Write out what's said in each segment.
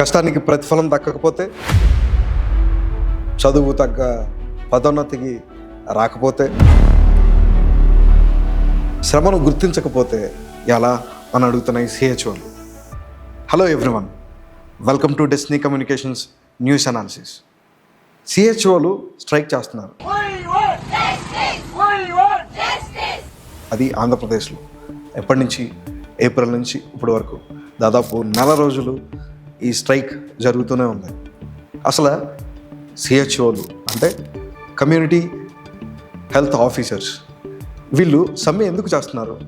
కష్టానికి ప్రతిఫలం దక్కకపోతే చదువు తగ్గ పదోన్నతికి రాకపోతే శ్రమను గుర్తించకపోతే ఎలా అని అడుగుతున్నాయి సిహెచ్ఓలు hello everyone welcome to Disney communications news analysis సిహెచ్ఓలు strike చేస్తున్నారు. అది ఆంధ్రప్రదేశ్లో. ఎప్పటి నుంచి? ఏప్రిల్ నుంచి ఇప్పటి వరకు. దాదాపు నెల రోజులు ఈ స్ట్రైక్ జరుగుతూనే ఉంది. అసలు సిహెచ్ఓలు అంటే కమ్యూనిటీ హెల్త్ ఆఫీసర్స్ వీళ్ళు సమ్మె ఎందుకు చేస్తున్నారు?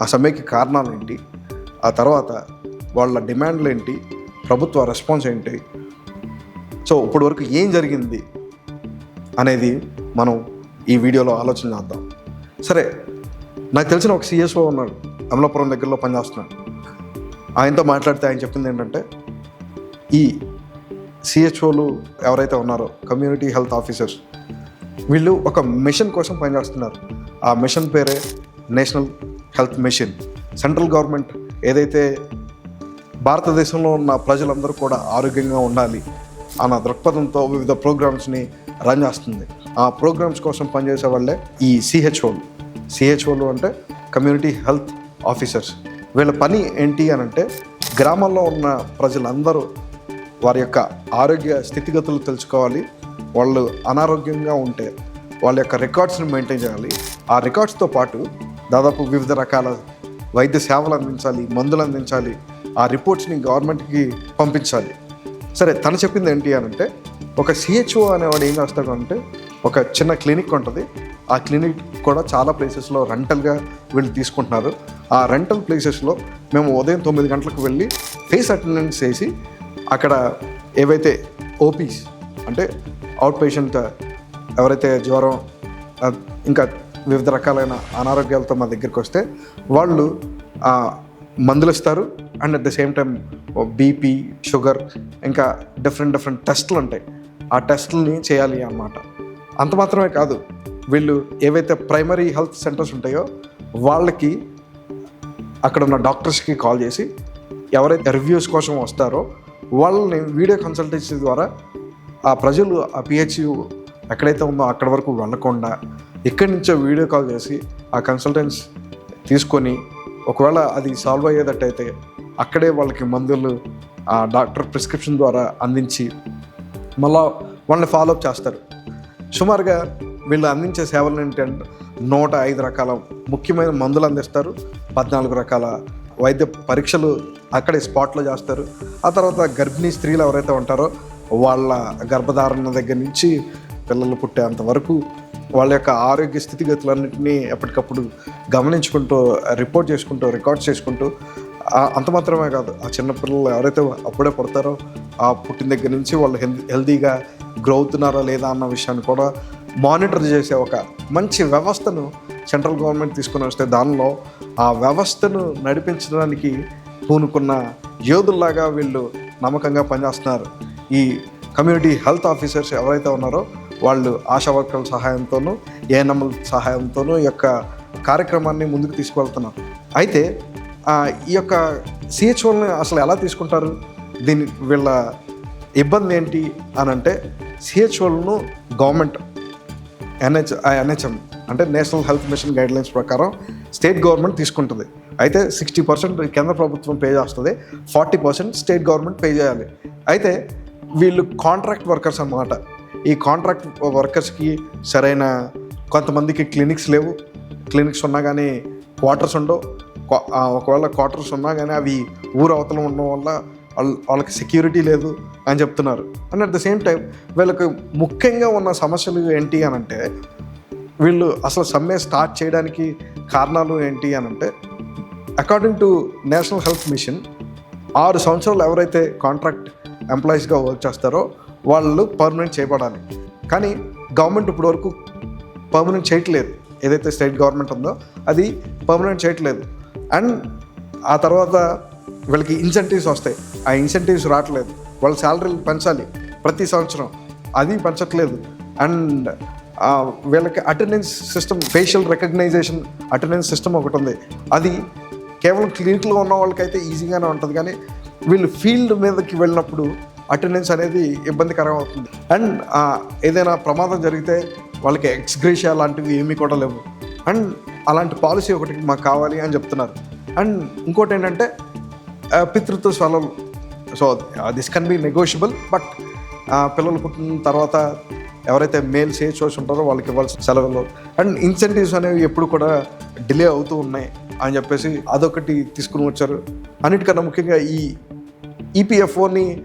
ఆ సమ్మెకి కారణాలు ఏంటి? ఆ తర్వాత వాళ్ళ డిమాండ్లు ఏంటి? ప్రభుత్వ రెస్పాన్స్ ఏంటి? సో ఇప్పటి వరకు ఏం జరిగింది అనేది మనం ఈ వీడియోలో ఆలోచన చేద్దాం. సరే నాకు తెలిసిన ఒక సిఎస్ఓ ఉన్నాడు అమలాపురం దగ్గరలో పనిచేస్తున్నాడు. ఆయనతో మాట్లాడితే ఆయన చెప్పింది ఏంటంటే ఈ సిహెచ్ఓలు ఎవరైతే ఉన్నారో కమ్యూనిటీ హెల్త్ ఆఫీసర్స్ వీళ్ళు ఒక మిషన్ కోసం పనిచేస్తున్నారు. ఆ మిషన్ పేరే national health mission central government ఏదైతే భారతదేశంలో ఉన్న ప్రజలందరూ కూడా ఆరోగ్యంగా ఉండాలి అన్న దృక్పథంతో వివిధ ప్రోగ్రామ్స్ని రన్ చేస్తుంది. ఆ ప్రోగ్రామ్స్ కోసం పనిచేసే వాళ్ళే ఈ సిహెచ్ఓలు సిహెచ్ఓలు అంటే కమ్యూనిటీ హెల్త్ ఆఫీసర్స్ వీళ్ళ పని ఏంటి అని అంటే గ్రామాల్లో ఉన్న ప్రజలందరూ వారి యొక్క ఆరోగ్య స్థితిగతులు తెలుసుకోవాలి. వాళ్ళు అనారోగ్యంగా ఉంటే వాళ్ళ యొక్క రికార్డ్స్ని మెయింటైన్ చేయాలి. ఆ రికార్డ్స్తో పాటు దాదాపు వివిధ రకాల వైద్య సేవలు అందించాలి మందులు అందించాలి ఆ రిపోర్ట్స్ని గవర్నమెంట్కి పంపించాలి. సరే తను చెప్పింది ఏంటి అని అంటే ఒక సిహెచ్ఓ అనేవాడు ఏం చేస్తాడు అంటే ఒక చిన్న క్లినిక్ ఉంటుంది. ఆ క్లినిక్ కూడా చాలా ప్లేసెస్లో రెంటల్గా వీళ్ళు తీసుకుంటున్నారు. ఆ రెంటల్ ప్లేసెస్లో మేము ఉదయం తొమ్మిది గంటలకు వెళ్ళి ఫేస్ అటెండెన్స్ చేసి అక్కడ ఏవైతే ఓపీస్ అంటే అవుట్ పేషెంట్ ఎవరైతే జ్వరం ఇంకా వివిధ రకాలైన అనారోగ్యాలతో మా దగ్గరికి వస్తే వాళ్ళు మందులు ఇస్తారు. And at the same time BP sugar ఇంకా డిఫరెంట్ డిఫరెంట్ టెస్ట్లు ఉంటాయి. ఆ టెస్ట్లని చేయాలి అన్నమాట. అంత మాత్రమే కాదు వీళ్ళు ఏవైతే ప్రైమరీ హెల్త్ సెంటర్స్ ఉంటాయో వాళ్ళకి అక్కడ ఉన్న డాక్టర్స్కి కాల్ చేసి ఎవరైతే రివ్యూస్ కోసం వస్తారో వాళ్ళని వీడియో కన్సల్టెన్సీ ద్వారా ఆ ప్రజలు ఆ పిహెచ్యు ఎక్కడైతే ఉందో అక్కడ వరకు వెళ్ళకుండా ఇక్కడి నుంచో వీడియో కాల్ చేసి ఆ కన్సల్టెన్స్ తీసుకొని ఒకవేళ అది సాల్వ్ అయ్యేటట్టయితే అక్కడే వాళ్ళకి మందులు ఆ డాక్టర్ ప్రిస్క్రిప్షన్ ద్వారా అందించి మళ్ళా వాళ్ళని ఫాలోఅప్ చేస్తారు. సుమారుగా వీళ్ళు అందించే సేవలు ఏంటంటే నూట ఐదు రకాల ముఖ్యమైన మందులు అందిస్తారు. పద్నాలుగు రకాల వైద్య పరీక్షలు అక్కడే స్పాట్లో చేస్తారు. ఆ తర్వాత గర్భిణీ స్త్రీలు ఎవరైతే ఉంటారో వాళ్ళ గర్భధారణ దగ్గర నుంచి పిల్లలు పుట్టేంత వరకు వాళ్ళ యొక్క ఆరోగ్య స్థితిగతులన్నింటినీ ఎప్పటికప్పుడు గమనించుకుంటూ రిపోర్ట్ చేసుకుంటూ రికార్డ్ చేసుకుంటూ అంత మాత్రమే కాదు. ఆ చిన్నపిల్లలు ఎవరైతే అప్పుడే పుడతారో ఆ పుట్టిన దగ్గర నుంచి వాళ్ళు హెల్ హెల్తీగా గ్రో అవుతున్నారా లేదా అన్న విషయాన్ని కూడా మానిటర్ చేసే ఒక మంచి వ్యవస్థను సెంట్రల్ గవర్నమెంట్ తీసుకుని వస్తే దానిలో ఆ వ్యవస్థను నడిపించడానికి పూనుకున్న యోధుల్లాగా వీళ్ళు నమ్మకంగా పనిచేస్తున్నారు. ఈ కమ్యూనిటీ హెల్త్ ఆఫీసర్స్ ఎవరైతే ఉన్నారో వాళ్ళు ఆశా వర్కర్ల సహాయంతోనూ ఏఎన్ఎంఎల్ సహాయంతోనూ ఈ యొక్క కార్యక్రమాన్ని ముందుకు తీసుకువెళ్తున్నారు. అయితే ఈ యొక్క సిహెచ్ఓల్ని అసలు ఎలా తీసుకుంటారు? దీని వీళ్ళ ఇబ్బంది ఏంటి అని అంటే సిహెచ్ఓలను గవర్నమెంట్ ఎన్హెచ్ ఎన్హెచ్ఎం అంటే నేషనల్ హెల్త్ మిషన్ గైడ్లైన్స్ ప్రకారం స్టేట్ గవర్నమెంట్ తీసుకుంటుంది. అయితే సిక్స్టీ పర్సెంట్ కేంద్ర ప్రభుత్వం పే చేస్తుంది. Forty percent state government pay చేయాలి. అయితే వీళ్ళు కాంట్రాక్ట్ వర్కర్స్ అన్నమాట. ఈ కాంట్రాక్ట్ వర్కర్స్కి సరైన కొంతమందికి క్లినిక్స్ లేవు. క్లినిక్స్ ఉన్నా కానీ క్వార్టర్స్ ఉండవు. ఒకవేళ క్వార్టర్స్ ఉన్నా కానీ అవి ఊరు అవతల ఉండడం వల్ల వాళ్ళ వాళ్ళకి సెక్యూరిటీ లేదు అని చెప్తున్నారు. And at the same time వీళ్ళకి ముఖ్యంగా ఉన్న సమస్యలు ఏంటి అని అంటే వీళ్ళు అసలు సమ్మె స్టార్ట్ చేయడానికి కారణాలు ఏంటి అని అంటే according to national health mission ఆరు సంవత్సరాలు ఎవరైతే కాంట్రాక్ట్ ఎంప్లాయీస్గా వర్క్ చేస్తారో వాళ్ళు పర్మనెంట్ చేయబడాలి. కానీ గవర్నమెంట్ ఇప్పటివరకు పర్మనెంట్ చేయట్లేదు. ఏదైతే స్టేట్ గవర్నమెంట్ ఉందో అది పర్మనెంట్ చేయట్లేదు. అండ్ ఆ తర్వాత వీళ్ళకి ఇన్సెంటివ్స్ వస్తాయి. ఆ ఇన్సెంటివ్స్ రావట్లేదు. వాళ్ళ శాలరీలు పెంచాలి ప్రతి సంవత్సరం. అది పెంచట్లేదు. అండ్ వీళ్ళకి attendance system facial recognition attendance system ఒకటి ఉంది. అది కేవలం క్లినిక్లో ఉన్న వాళ్ళకైతే ఈజీగానే ఉంటుంది. కానీ వీళ్ళు ఫీల్డ్ మీదకి వెళ్ళినప్పుడు అటెండెన్స్ అనేది ఇబ్బందికరం అవుతుంది. అండ్ ఏదైనా ప్రమాదం జరిగితే వాళ్ళకి ఎక్స్గ్రేషియా లాంటివి ఏమీ కూడా లేవు. అండ్ అలాంటి పాలసీ ఒకటి మాకు కావాలి అని చెప్తున్నారు. అండ్ ఇంకోటి ఏంటంటే పితృత్వ సెలవులు. So this can be negotiable but పిల్లలు పుట్టిన తర్వాత ఎవరైతే మేల్ సేచోస్ ఉంటారో వాళ్ళకి ఇవ్వాల్సిన సెలవులు అండ్ ఇన్సెంటివ్స్ అనేవి ఎప్పుడు కూడా డిలే అవుతూ ఉన్నాయి అని చెప్పేసి అదొకటి తీసుకుని వచ్చారు. అన్నిటికన్నా ముఖ్యంగా ఈ ఈపీఎఫ్ఓని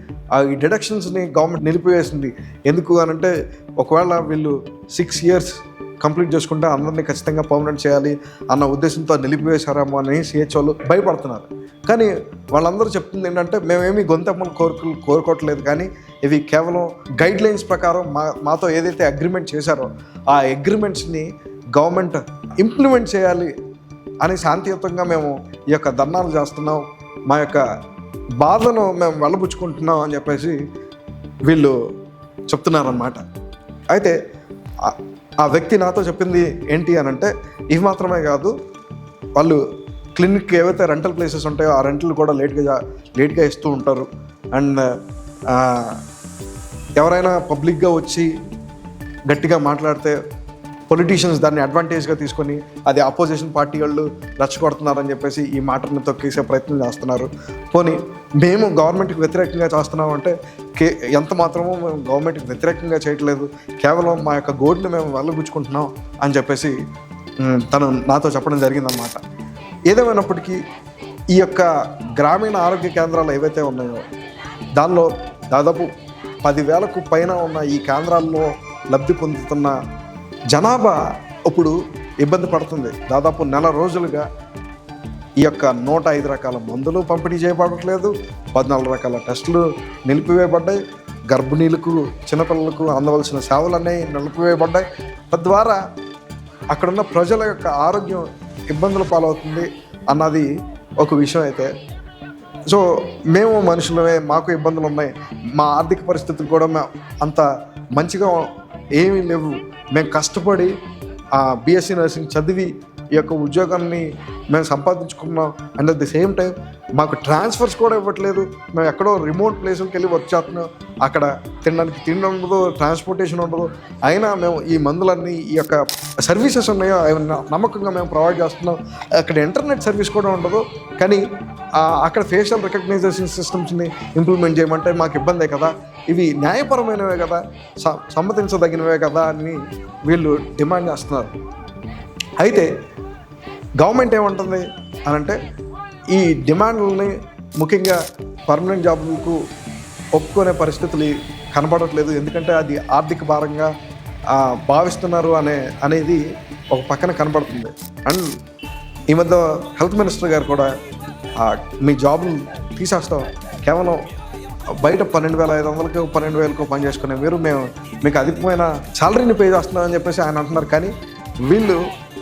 ఈ డిడక్షన్స్ని గవర్నమెంట్ నిలిపివేసింది. ఎందుకు అని అంటే ఒకవేళ వీళ్ళు సిక్స్ ఇయర్స్ కంప్లీట్ చేసుకుంటే అందరినీ ఖచ్చితంగా పర్మనెంట్ చేయాలి అన్న ఉద్దేశంతో నిలిపివేశారేమో అని సిహెచ్ఓలు భయపడుతున్నారు. కానీ వాళ్ళందరూ చెప్తుంది ఏంటంటే మేమేమి గొంతెమ్మలు కోరికలు కోరుకోవట్లేదు కానీ ఇవి కేవలం గైడ్ లైన్స్ ప్రకారం మా మాతో ఏదైతే అగ్రిమెంట్ చేశారో ఆ అగ్రిమెంట్స్ని గవర్నమెంట్ ఇంప్లిమెంట్ చేయాలి అని శాంతియుతంగా మేము ఈ యొక్క ధర్నాలు చేస్తున్నాం. మా యొక్క బాధను మేము వెళ్ళబుచ్చుకుంటున్నాం అని చెప్పేసి వీళ్ళు చెప్తున్నారన్నమాట. అయితే ఆ- వ్యక్తి నాతో చెప్పింది ఏంటి అని అంటే ఇవి మాత్రమే కాదు వాళ్ళు క్లినిక్ ఏవైతే రెంటల్ ప్లేసెస్ ఉంటాయో ఆ రెంటలు కూడా లేట్గా లేట్గా ఇస్తూ ఉంటారు. అండ్ ఎవరైనా పబ్లిక్గా వచ్చి గట్టిగా మాట్లాడితే పొలిటీషియన్స్ దాన్ని అడ్వాంటేజ్గా తీసుకొని అది ఆపోజిషన్ పార్టీ వాళ్ళు రచ్చగొడుతున్నారని చెప్పేసి ఈ మాటను తొక్కేసే ప్రయత్నం చేస్తున్నారు. పోనీ మేము గవర్నమెంట్కి వ్యతిరేకంగా చేస్తున్నాం అంటే కే ఎంత మాత్రమో మేము గవర్నమెంట్కి వ్యతిరేకంగా చేయట్లేదు. కేవలం మా యొక్క గోడ్ని మేము వెళ్ళగుచ్చుకుంటున్నాం అని చెప్పేసి తను నాతో చెప్పడం జరిగిందనమాట ఏదేమైనప్పటికీ ఈ యొక్క గ్రామీణ ఆరోగ్య కేంద్రాలు ఏవైతే ఉన్నాయో దానిలో దాదాపు పదివేలకు పైన ఉన్న ఈ కేంద్రాల్లో లబ్ధి పొందుతున్న జనాభా ఇప్పుడు ఇబ్బంది పడుతుంది. దాదాపు నెల రోజులుగా ఈ యొక్క నూట ఐదు రకాల మందులు పంపిణీ చేయబడట్లేదు. పద్నాలుగు రకాల టెస్టులు నిలిపివేయబడ్డాయి. గర్భిణీలకు చిన్నపిల్లలకు అందవలసిన సేవలన్నీ నిలిపివేయబడ్డాయి. తద్వారా అక్కడున్న ప్రజల యొక్క ఆరోగ్యం ఇబ్బందుల పాలవుతుంది అన్నది ఒక విషయం అయితే. సో మేము మనుషులమే మాకు ఇబ్బందులు ఉన్నాయి. మా ఆర్థిక పరిస్థితులు కూడా అంత మంచిగా ఏమీ లేవు. మేము కష్టపడి బీఎస్సీ నర్సింగ్ చదివి ఈ యొక్క ఉద్యోగాన్ని మేము సంపాదించుకున్నాం. And at the same time మాకు ట్రాన్స్ఫర్స్ కూడా ఇవ్వట్లేదు. మేము ఎక్కడో రిమోట్ ప్లేస్కి వెళ్ళి వర్క్ చేస్తున్నాం. అక్కడ తినడానికి తిండి ఉండదు ట్రాన్స్పోర్టేషన్ ఉండదు. అయినా మేము ఈ మందులన్నీ ఈ యొక్క సర్వీసెస్ ఉన్నాయో అవి నమ్మకంగా మేము ప్రొవైడ్ చేస్తున్నాం. అక్కడ ఇంటర్నెట్ సర్వీస్ కూడా ఉండదు. కానీ అక్కడ ఫేషియల్ రికగ్నైజేషన్ సిస్టమ్స్ని ఇంప్లిమెంట్ చేయమంటే మాకు ఇబ్బందే కదా. ఇవి న్యాయపరమైనవే కదా. స- సమ్మతించదగినవే కదా అని వీళ్ళు డిమాండ్ చేస్తున్నారు. అయితే గవర్నమెంట్ ఏమంటుంది అని అంటే ఈ డిమాండ్లని ముఖ్యంగా పర్మనెంట్ జాబులకు ఒప్పుకునే పరిస్థితులు కనబడట్లేదు. ఎందుకంటే అది ఆర్థిక భారంగా భావిస్తున్నారు అనే అనేది ఒక పక్కన కనబడుతుంది. అండ్ ఈ మధ్య హెల్త్ మినిస్టర్ గారు కూడా మీ జాబ్ని తీసేస్తాం. కేవలం బయట పన్నెండు వేల ఐదు వందలకి పన్నెండు వేలకు పని చేసుకునే మీరు మేము మీకు అధికమైన శాలరీని పే చేస్తున్నాం అని చెప్పేసి ఆయన అంటున్నారు. కానీ వీళ్ళు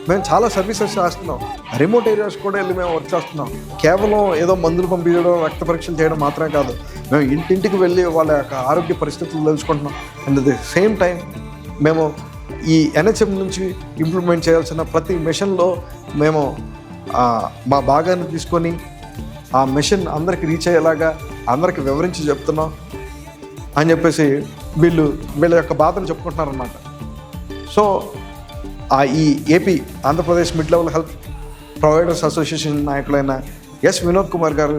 మేము చాలా సర్వీసెస్ చేస్తున్నాం. రిమోట్ ఏరియాస్ కూడా వెళ్ళి మేము వర్క్ చేస్తున్నాం. కేవలం ఏదో మందులు పంపించడం రక్త పరీక్షలు చేయడం మాత్రమే కాదు. మేము ఇంటింటికి వెళ్ళి వాళ్ళ యొక్క ఆరోగ్య పరిస్థితులు తెలుసుకుంటున్నాం. అండ్ ది సేమ్ టైం మేము ఈ ఎన్హెచ్ఎం నుంచి ఇంప్లిమెంట్ చేయాల్సిన ప్రతి మిషన్లో మేము మా భాగాన్ని తీసుకొని ఆ మిషన్ అందరికి రీచ్ అయ్యేలాగా అందరికి వివరించి చెప్తున్నాం. అని చెప్పేసి వీళ్ళు వీళ్ళ యొక్క బాధను చెప్పుకుంటున్నారన్నమాట. సో ఈ AP Andhra Pradesh mid level health providers association నాయకులైన ఎస్ వినోద్ కుమార్ గారు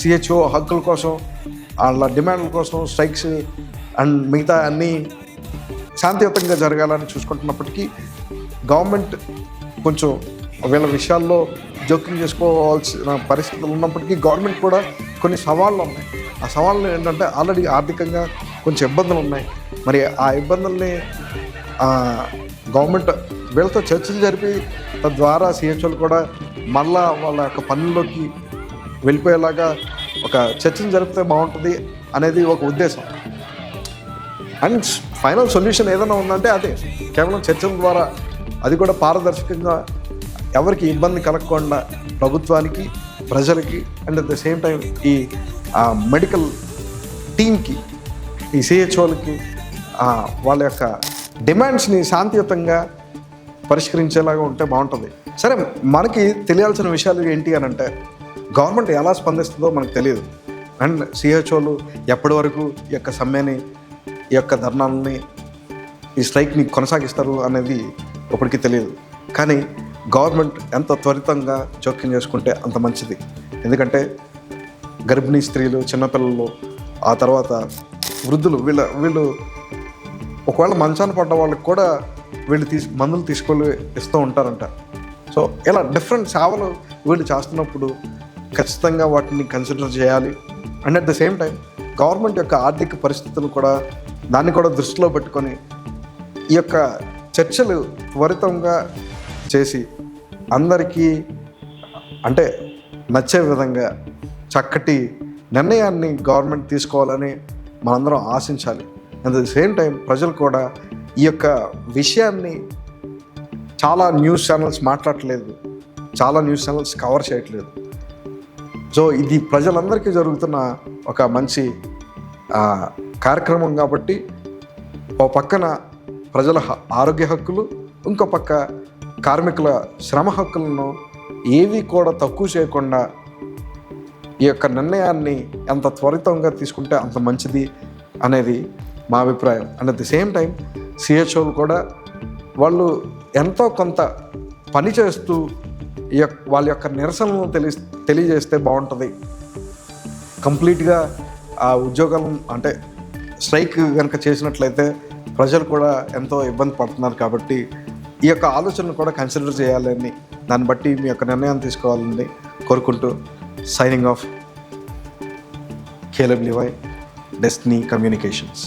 సిహెచ్ఓ హక్కుల కోసం వాళ్ళ డిమాండ్ల కోసం స్ట్రైక్స్ అండ్ మిగతా అన్నీ శాంతియుతంగా జరగాలని చూసుకుంటున్నప్పటికీ గవర్నమెంట్ కొంచెం వీళ్ళ విషయాల్లో జోక్యం చేసుకోవాల్సిన పరిస్థితులు ఉన్నప్పటికీ గవర్నమెంట్ కూడా కొన్ని సవాళ్ళు ఉన్నాయి. ఆ సవాళ్ళు ఏంటంటే ఆల్రెడీ ఆర్థికంగా కొంచెం ఇబ్బందులు ఉన్నాయి. మరి ఆ ఇబ్బందుల్ని గవర్నమెంట్ వీళ్ళతో చర్చలు జరిపి తద్వారా సిహెచ్ఓలు కూడా మళ్ళా వాళ్ళ యొక్క పనుల్లోకి వెళ్ళిపోయేలాగా ఒక చర్చలు జరిపితే బాగుంటుంది అనేది ఒక ఉద్దేశం. అండ్ ఫైనల్ సొల్యూషన్ ఏదైనా ఉందంటే అదే కేవలం చర్చల ద్వారా అది కూడా పారదర్శకంగా ఎవరికి ఇబ్బంది కలగకుండా ప్రభుత్వానికి ప్రజలకి and at the same time ఈ మెడికల్ టీంకి ఈ సిహెచ్ఓలకి వాళ్ళ యొక్క డిమాండ్స్ని శాంతియుతంగా పరిష్కరించేలాగా ఉంటే బాగుంటుంది. సరే మనకి తెలియాల్సిన విషయాలు ఏంటి అని అంటే గవర్నమెంట్ ఎలా స్పందిస్తుందో మనకు తెలియదు. అండ్ సిహెచ్ఓలు ఎప్పటి వరకు ఈ యొక్క సమ్మెని ఈ యొక్క ధర్నాలని ఈ స్ట్రైక్ని కొనసాగిస్తారు అనేది ఇప్పటికీ తెలియదు. కానీ గవర్నమెంట్ ఎంత త్వరితంగా జోక్యం చేసుకుంటే అంత మంచిది. ఎందుకంటే గర్భిణీ స్త్రీలు చిన్నపిల్లలు ఆ తర్వాత వృద్ధులు వీళ్ళ వీళ్ళు ఒకవేళ మంచాన పడ్డ వాళ్ళకి కూడా వీళ్ళు తీసు మందులు తీసుకొని ఇస్తూ ఉంటారంట. సో ఇలా డిఫరెంట్ సేవలు వీళ్ళు చేస్తున్నప్పుడు ఖచ్చితంగా వాటిని కన్సిడర్ చేయాలి. And at the same time government యొక్క ఆర్థిక పరిస్థితులు కూడా దాన్ని కూడా దృష్టిలో పెట్టుకొని ఈ యొక్క చర్చలు త్వరితంగా చేసి అందరికీ అంటే నచ్చే విధంగా చక్కటి నిర్ణయాన్ని గవర్నమెంట్ తీసుకోవాలని మనందరం ఆశించాలి. అట్ ద సేమ్ టైం ప్రజలు కూడా ఈ యొక్క విషయాన్ని చాలా న్యూస్ ఛానల్స్ మాట్లాడట్లేదు. చాలా న్యూస్ ఛానల్స్ కవర్ చేయట్లేదు. సో ఇది ప్రజలందరికీ జరుగుతున్న ఒక మంచి కార్యక్రమం కాబట్టి ఓ పక్కన ప్రజల ఆరోగ్య హక్కులు ఇంకో పక్క కార్మికుల శ్రమ హక్కులను ఏవి కూడా తక్కువ చేయకుండా ఈ యొక్క నిర్ణయాన్ని ఎంత త్వరితంగా తీసుకుంటే అంత మంచిది అనేది మా అభిప్రాయం. And at the same time సిహెచ్ఓలు కూడా వాళ్ళు ఎంతో కొంత పని చేస్తూ ఈ యొక్క వాళ్ళ యొక్క నిరసనలను తెలి తెలియజేస్తే బాగుంటుంది. కంప్లీట్గా ఆ ఉద్యోగాలను అంటే స్ట్రైక్ కనుక చేసినట్లయితే ప్రజలు కూడా ఎంతో ఇబ్బంది పడుతున్నారు కాబట్టి ఈ యొక్క ఆలోచనను కూడా కన్సిడర్ చేయాలని దాన్ని బట్టి మీ యొక్క నిర్ణయం తీసుకోవాలని కోరుకుంటూ సైనింగ్ ఆఫ్ కేలబ్లివై డెస్టినీ కమ్యూనికేషన్స్